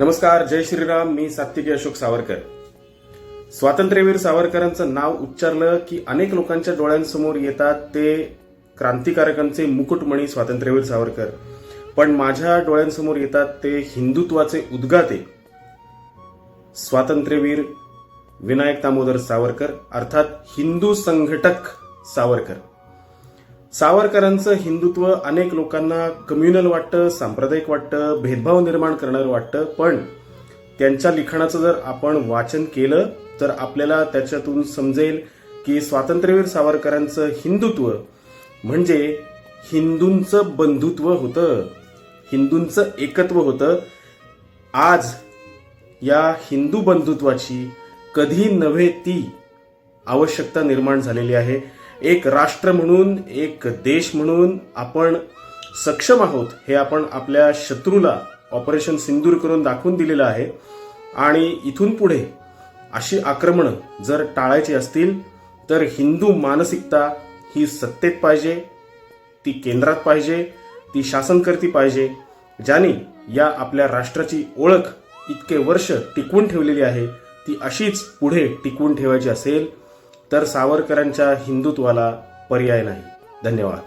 नमस्कार जय श्रीराम. मी सात्विकी अशोक सावरकर. स्वातंत्र्यवीर सावरकरांचं नाव उच्चारलं की अनेक लोकांच्या डोळ्यांसमोर येतात ते क्रांतिकारकांचे मुकुटमणी स्वातंत्र्यवीर सावरकर. पण माझ्या डोळ्यांसमोर येतात ते हिंदुत्वाचे उद्गाते स्वातंत्र्यवीर विनायक दामोदर सावरकर अर्थात हिंदू संघटक सावरकर. सावरकरांचं हिंदुत्व अनेक लोकांना कम्युनल वाटतं सांप्रदायिक वाटतं भेदभाव निर्माण करणारं वाटतं पण त्यांच्या लिखाणाचं जर आपण वाचन केलं तर आपल्याला त्याच्यातून समजेल की स्वातंत्र्यवीर सावरकरांचं हिंदुत्व म्हणजे हिंदूंचं बंधुत्व होतं हिंदूंचं एकत्व होतं. आज या हिंदू बंधुत्वाची कधी नव्हे ती आवश्यकता निर्माण झालेली आहे. एक राष्ट्र म्हणून एक देश म्हणून आपण सक्षम आहोत हे आपण आपल्या शत्रूला ऑपरेशन सिंदूर करून दाखवून दिलेलं आहे. आणि इथून पुढे अशी आक्रमणं जर टाळायची असतील तर हिंदू मानसिकता ही सत्तेत पाहिजे ती केंद्रात पाहिजे ती शासनकर्ती पाहिजे ज्याने या आपल्या राष्ट्राची ओळख इतके वर्ष टिकवून ठेवलेली आहे ती अशीच पुढे टिकवून ठेवायची असेल. तर सावरकरांच्या हिंदुत्वाला पर्याय नाही. धन्यवाद.